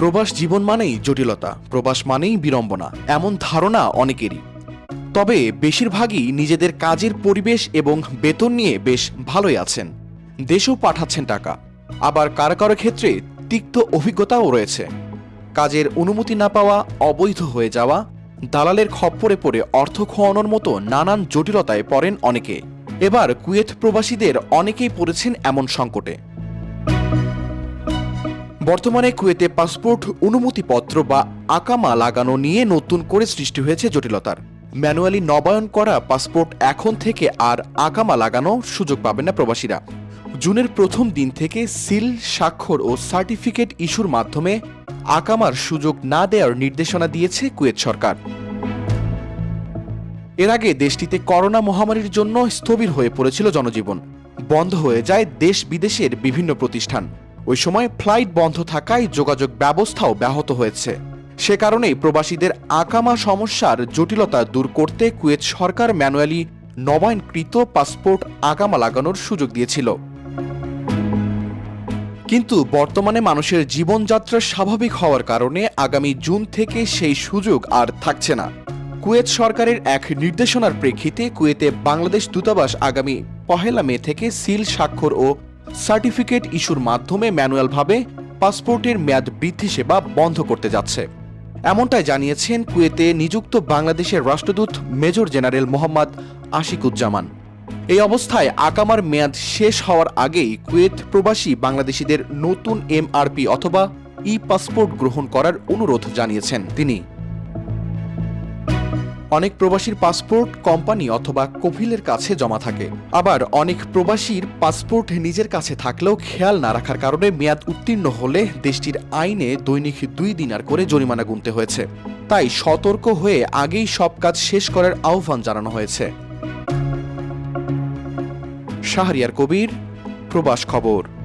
প্রবাস জীবন মানেই জটিলতা, প্রবাস মানেই বিড়ম্বনা, এমন ধারণা অনেকেরই। তবে বেশিরভাগই নিজেদের কাজের পরিবেশ এবং বেতন নিয়ে বেশ ভালোই আছেন। দেশেও পাঠাচ্ছেন টাকা। আবার কারও কারও ক্ষেত্রে তিক্ত অভিজ্ঞতাও রয়েছে। কাজের অনুমতি না পাওয়া, অবৈধ হয়ে যাওয়া, দালালের খপ্পরে পড়ে অর্থ খোয়ানোর মতো নানান জটিলতায় পড়েন অনেকে। এবার কুয়েত প্রবাসীদের অনেকেই পড়েছেন এমন সংকটে। বর্তমানে কুয়েতে পাসপোর্ট, অনুমতিপত্র বা আকামা লাগানো নিয়ে নতুন করে সৃষ্টি হয়েছে জটিলতার। ম্যানুয়ালি নবায়ন করা পাসপোর্ট এখন থেকে আর আকামা লাগানো সুযোগ পাবে না প্রবাসীরা। জুনের প্রথম দিন থেকে সিল, স্বাক্ষর ও সার্টিফিকেট ইস্যুর মাধ্যমে আকামার সুযোগ না দেওয়ার নির্দেশনা দিয়েছে কুয়েত সরকার। এর আগে দেশটিতে করোনা মহামারীর জন্য স্থবির হয়ে পড়েছিল জনজীবন। বন্ধ হয়ে যায় দেশ বিদেশের বিভিন্ন প্রতিষ্ঠান। ওই সময় ফ্লাইট বন্ধ থাকায় যোগাযোগ ব্যবস্থাও ব্যাহত হয়েছে। সে কারণেই প্রবাসীদের আকামা সমস্যার জটিলতা দূর করতে কুয়েত সরকার ম্যানুয়ালি নবায়নকৃত পাসপোর্ট আকামা লাগানোর সুযোগ দিয়েছিল। কিন্তু বর্তমানে মানুষের জীবনযাত্রা স্বাভাবিক হওয়ার কারণে আগামী জুন থেকে সেই সুযোগ আর থাকছে না। কুয়েত সরকারের এক নির্দেশনার প্রেক্ষিতে কুয়েতে বাংলাদেশ দূতাবাস আগামী পহেলা মে থেকে সিল স্বাক্ষর ও সার্টিফিকেট ইস্যুর মাধ্যমে ম্যানুয়ালভাবে পাসপোর্টের মেয়াদ বৃদ্ধি সেবা বন্ধ করতে যাচ্ছে। এমনটাই জানিয়েছেন কুয়েতে নিযুক্ত বাংলাদেশের রাষ্ট্রদূত মেজর জেনারেল মোহাম্মদ আশিকুজ্জামান। এই অবস্থায় আকামার মেয়াদ শেষ হওয়ার আগেই কুয়েত প্রবাসী বাংলাদেশিদের নতুন এমআরপি অথবা ই পাসপোর্ট গ্রহণ করার অনুরোধ জানিয়েছেন তিনি। অনেক প্রবাসীর পাসপোর্ট কোম্পানি অথবা কফিলের কাছে জমা থাকে। আবার অনেক প্রবাসীর পাসপোর্ট নিজের কাছে থাকলেও খেয়াল না রাখার কারণে মেয়াদ উত্তীর্ণ হলে দেশটির আইনে দৈনিক দুই দিনার করে জরিমানা গুনতে হয়েছে। তাই সতর্ক হয়ে আগেই সব কাজ শেষ করার আহ্বান জানানো হয়েছে। শাহরিয়ার কবির, প্রবাস খবর।